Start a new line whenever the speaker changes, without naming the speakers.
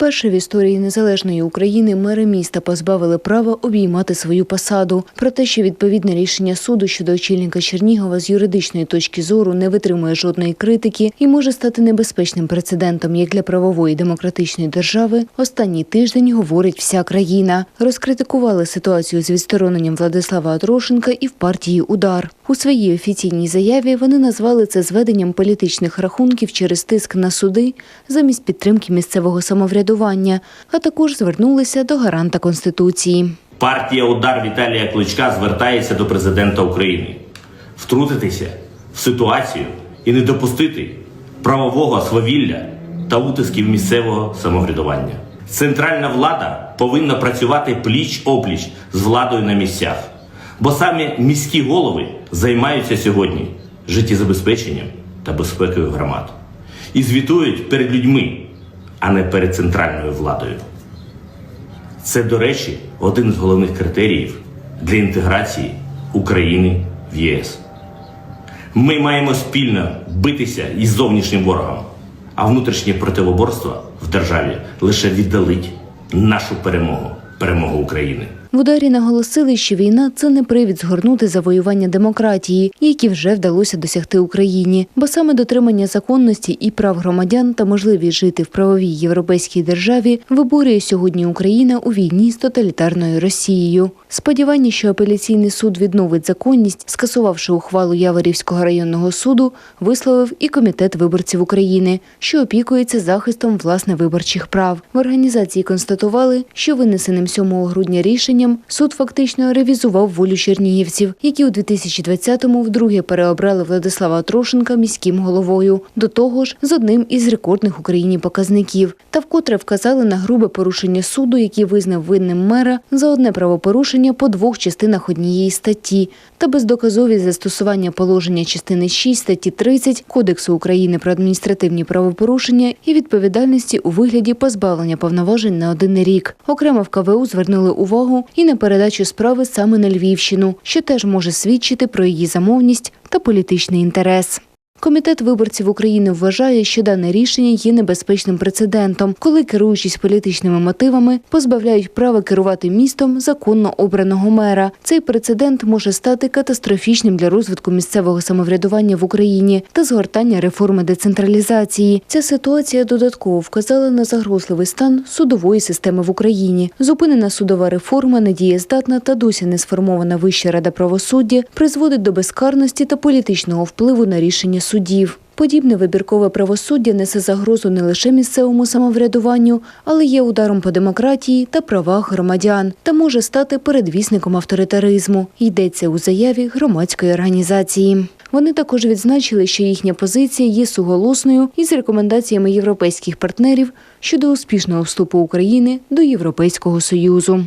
Вперше в історії незалежної України мери міста позбавили права обіймати свою посаду. Про те, що відповідне рішення суду щодо очільника Чернігова з юридичної точки зору не витримує жодної критики і може стати небезпечним прецедентом як для правової демократичної держави, останній тиждень говорить вся країна. Розкритикували ситуацію з відстороненням Владислава Атрошенка і в партії Удар. У своїй офіційній заяві вони назвали це зведенням політичних рахунків через тиск на суди замість підтримки місцевого самоврядування, а також звернулися до гаранта Конституції.
Партія Удар Віталія Кличка звертається до президента України втрутитися в ситуацію і не допустити правового свавілля та утисків місцевого самоврядування. Центральна влада повинна працювати пліч опліч з владою на місцях, бо саме міські голови займаються сьогодні життєзабезпеченням та безпекою громад і звітують перед людьми, а не перед центральною владою. Це, до речі, один з головних критеріїв для інтеграції України в ЄС. Ми маємо спільно битися із зовнішнім ворогом, а внутрішнє противоборство в державі лише віддалить нашу перемогу, перемогу України.
В ударі наголосили, що війна це не привід згорнути завоювання демократії, які вже вдалося досягти Україні, бо саме дотримання законності і прав громадян та можливість жити в правовій європейській державі виборює сьогодні Україна у війні з тоталітарною Росією. Сподівання, що апеляційний суд відновить законність, скасувавши ухвалу Яворівського районного суду, висловив і комітет виборців України, що опікується захистом власне виборчих прав. В організації констатували, що винесеним 7 грудня рішенням суд фактично ревізував волю чернігівців, які у 2020-му вдруге переобрали Владислава Трошенка міським головою. До того ж, з одним із рекордних Україні показників. Та вкотре вказали на грубе порушення суду, який визнав винним мера за одне правопорушення по двох частинах однієї статті, та бездоказовість застосування положення частини 6 статті 30 Кодексу України про адміністративні правопорушення і відповідальності у вигляді позбавлення повноважень на один рік. Окремо в КВУ звернули увагу і на передачу справи саме на Львівщину, що теж може свідчити про її замовність та політичний інтерес. Комітет виборців України вважає, що дане рішення є небезпечним прецедентом, коли, керуючись політичними мотивами, позбавляють права керувати містом законно обраного мера. Цей прецедент може стати катастрофічним для розвитку місцевого самоврядування в Україні та згортання реформи децентралізації. Ця ситуація додатково вказала на загрозливий стан судової системи в Україні. Зупинена судова реформа, недієздатна та досі не сформована Вища рада правосуддя призводить до безкарності та політичного впливу на рішення судів. Подібне вибіркове правосуддя несе загрозу не лише місцевому самоврядуванню, але є ударом по демократії та правах громадян та може стати передвісником авторитаризму. Йдеться у заяві громадської організації. Вони також відзначили, що їхня позиція є суголосною із рекомендаціями європейських партнерів щодо успішного вступу України до Європейського союзу.